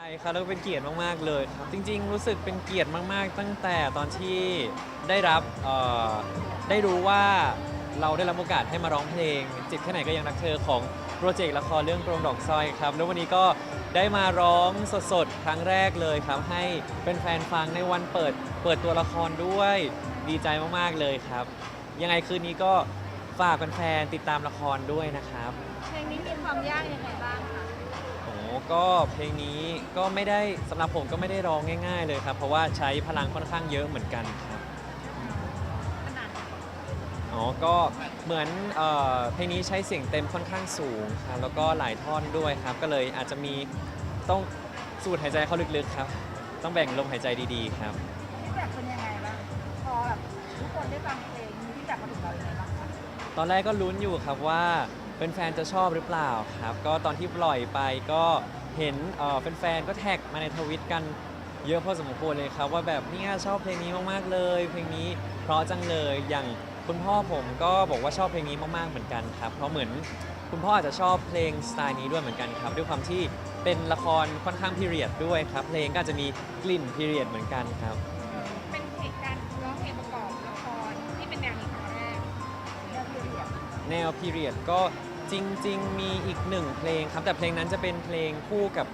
ใช่ครับแล้วก็เป็นเกียรติมาก ๆ เลยครับ จริง ๆ รู้สึกเป็นเกียรติมาก ๆ ตั้งแต่ตอนที่ได้รับเอ่อได้รู้ว่าเราได้รับโอกาสให้มาร้องเพลง จิตแค่ไหนก็ยังรักเธอของโปรเจกต์ละครเรื่องกรงดอกสร้อยครับ แล้ววันนี้ก็ได้มาร้องสด ๆ ครั้งแรกเลยครับ ให้เป็นแฟนๆฟังในวันเปิดเปิดตัวละครด้วยดีใจมาก ๆ เลยครับ ยังไงคืนนี้ก็ฝากแฟนๆติดตามละครด้วยนะครับ เพลงนี้มีความยากยังไงบ้างคะ ก็เพลงนี้ก็ไม่ได้สำหรับผมก็ไม่ได้ร้องง่าย ๆ เลยครับ เพราะว่าใช้พลังค่อนข้างเยอะเหมือนกันครับขนาดไหนอ๋อก็เหมือนเอ่อเพลงนี้ใช้เสียงเต็มค่อนข้างสูงครับแล้วก็หลายท่อนด้วยครับ ก็เลยอาจจะมีต้องสูดหายใจเข้าลึกๆครับ ต้องแบ่งลมหายใจดีๆครับพี่แจ็คเป็นยังไงบ้างพอแบบทุกคนได้ฟังเพลงมีพี่แจ็คมาถึงเรายังไงบ้างคะตอนแรกก็ลุ้นอยู่ครับว่าเป็นแฟนๆจะชอบหรือเปล่าครับ ก็ตอนที่ปล่อยไปก็ เห็นเอ่อแฟนๆก็แท็กมาในทวิตกันเยอะพอสมควรเลยครับ ว่าแบบเนี่ยชอบเพลงนี้มากๆเลย เพลงนี้เพราะจังเลยอย่างคุณพ่อผมก็บอกว่าชอบเพลงนี้มากๆเหมือนกันครับ เพราะเหมือนคุณพ่ออาจจะชอบเพลงสไตล์นี้ด้วยเหมือนกันครับ ด้วยความที่เป็นละครค่อนข้างพีเรียดด้วยครับ เพลงก็อาจจะมีกลิ่นพีเรียดเหมือนกันครับ เป็นเหตุการณ์ร้องเพลงประกอบละครที่เป็นแนวนี้ครั้งแรกเรื่องพีเรียดแนวพีเรียดก็ จริง ๆ มีอีกหนึ่งเพลงครับ แต่เพลงนั้นจะเป็นเพลงคู่กับ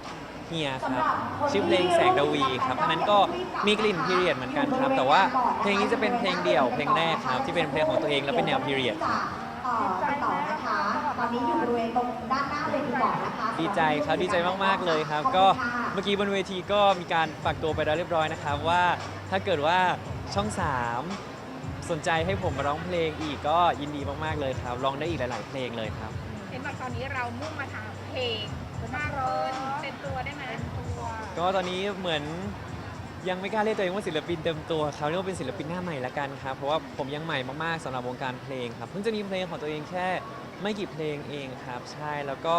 เฮียครับชื่อเพลงแสงดาวีครับอันนั้นก็มีกลิ่นพีเรียดเหมือนกันครับ แต่ว่าเพลงนี้จะเป็นเพลงเดี่ยวเพลงแรกครับ ที่เป็นเพลงของตัวเองแล้วเป็นแนวพีเรียดจะเอ่อไปต่อนะคะตอนนี้อยู่บริเวณตรงด้านหน้าเวทีก่อนนะคะดีใจครับดีใจมากๆเลยครับ ก็เมื่อกี้บนเวทีก็มีการฝากตัวไปแล้วเรียบร้อยนะครับว่าถ้าเกิดว่าช่อง 3 สนใจให้ผมมาร้องเพลงอีกก็ยินดีมากๆเลยครับร้องได้อีกหลาย ๆ เพลงเลยครับ เห็นว่าตอนนี้เรามุ่งมาทางเพลงมากขึ้นเป็นตัวได้ไหมเป็นตัวก็ตอนนี้เหมือนยังไม่กล้าเรียกตัวเองว่าศิลปินเต็มตัวครับเรียกว่าเป็นศิลปินหน้าใหม่ละกันครับเพราะว่าผมยังใหม่มากๆสำหรับวงการเพลงครับเพิ่งจะมีเพลงของตัวเองแค่ไม่กี่เพลงเองครับ ใช่แล้วก็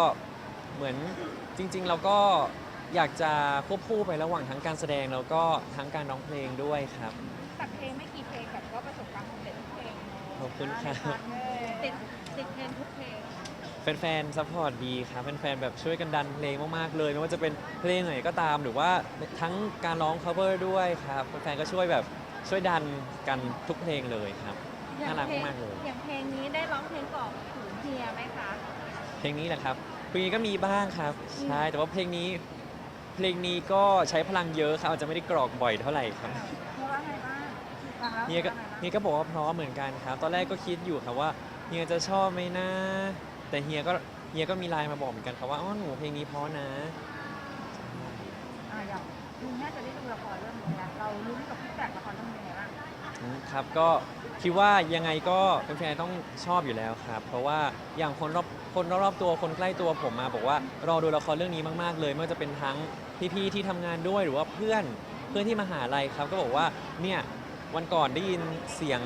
เหมือนจริง ๆ เราก็อยากจะควบคู่ไประหว่างทั้งการแสดงแล้วก็ทั้งการร้องเพลงด้วยครับ แต่เพลงไม่กี่เพลงแต่ก็ ขอบคุณครับ ติดติดเพลงทุกเพลงแฟนๆซัพพอร์ตดีครับแฟนๆแบบช่วยกันดันเพลงมากๆเลยไม่ว่าจะเป็นเพลงไหนก็ตามหรือว่าทั้งการร้อง cover ด้วยครับแฟนๆก็ช่วยแบบช่วยดันกันทุกเพลงเลยครับน่ารักมากๆเลยอย่างเพลงนี้ได้ร้องเพลงกล่อมถึงเฮียไหมคะเพลงนี้แหละครับเพลงนี้ก็มีบ้างครับใช่แต่ว่าเพลงนี้เพลงนี้ก็ใช้พลังเยอะครับอาจจะไม่ได้กรอกบ่อยเท่าไหร่ครับ ฟังแล้วเฮียก็ว่าไงบ้างเฮียก็บอกว่าเพราะเหมือนกันครับ ตอนแรกก็คิดอยู่ครับว่าเฮียจะชอบไหมนะ แต่เฮียก็เฮียก็มีไลน์มาบอกเหมือนกันครับว่าอ๋อหนูเพลงนี้เพราะนะ อะอย่างลุงน่าจะได้ดูละครเรื่องนี้นะเราลุ้นกับพี่แตกละครเรื่องนี้ไงบ้างอืมครับก็คิดว่ายังไงก็แฟนๆต้องชอบอยู่แล้วครับ เพราะว่าอย่างคนรอบคนรอบๆตัวคนใกล้ตัวผมมาบอกว่ารอดูละครเรื่องนี้มากๆเลยไม่ว่าจะเป็นทั้งพี่ๆที่ทำงานด้วยหรือว่าเพื่อนเพื่อนที่มหาลัยครับ ก็บอกว่าเนี่ย วันก่อนได้ยินเสียง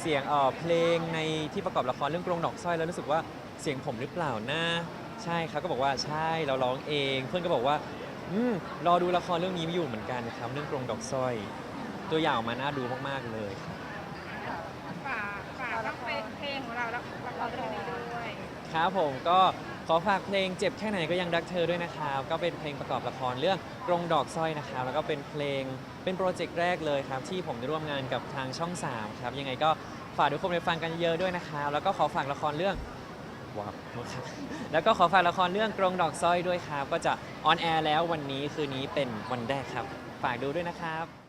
เสียงเอ่อเพลงในที่ประกอบละครเรื่องกรงดอกสร้อยแล้วรู้สึกว่าเสียงผมหรือเปล่านะ ใช่ครับก็บอกว่าใช่เราร้องเอง เพื่อนก็บอกว่าอืมรอดูละครเรื่องนี้อยู่เหมือนกันครับเรื่องกรงดอกสร้อย ตัวอย่างออกมาน่าดูมากๆเลยครับฝากฝากต้องเป็นเพลงของเราแล้วละครเรื่องนี้ด้วย ครับผมก็ ขอฝากเพลงเจ็บแค่ไหนก็ยังรักเธอด้วยนะครับ ก็เป็นเพลงประกอบละครเรื่องกรงดอกสร้อยนะครับ แล้วก็เป็นเพลงเป็นโปรเจกต์แรกเลยครับ ที่ผมได้ร่วมงานกับทางช่อง 3 ครับ ยังไงก็ฝากทุกคนไปฟังกันเยอะด้วยนะครับ แล้วก็ขอฝากละครเรื่องว้าวโทษครับแล้วก็ขอฝากละครเรื่องกรงดอกสร้อยด้วยครับ ก็จะออนแอร์แล้ววันนี้คืนนี้เป็นวันแรกครับ ฝากดูด้วยนะครับ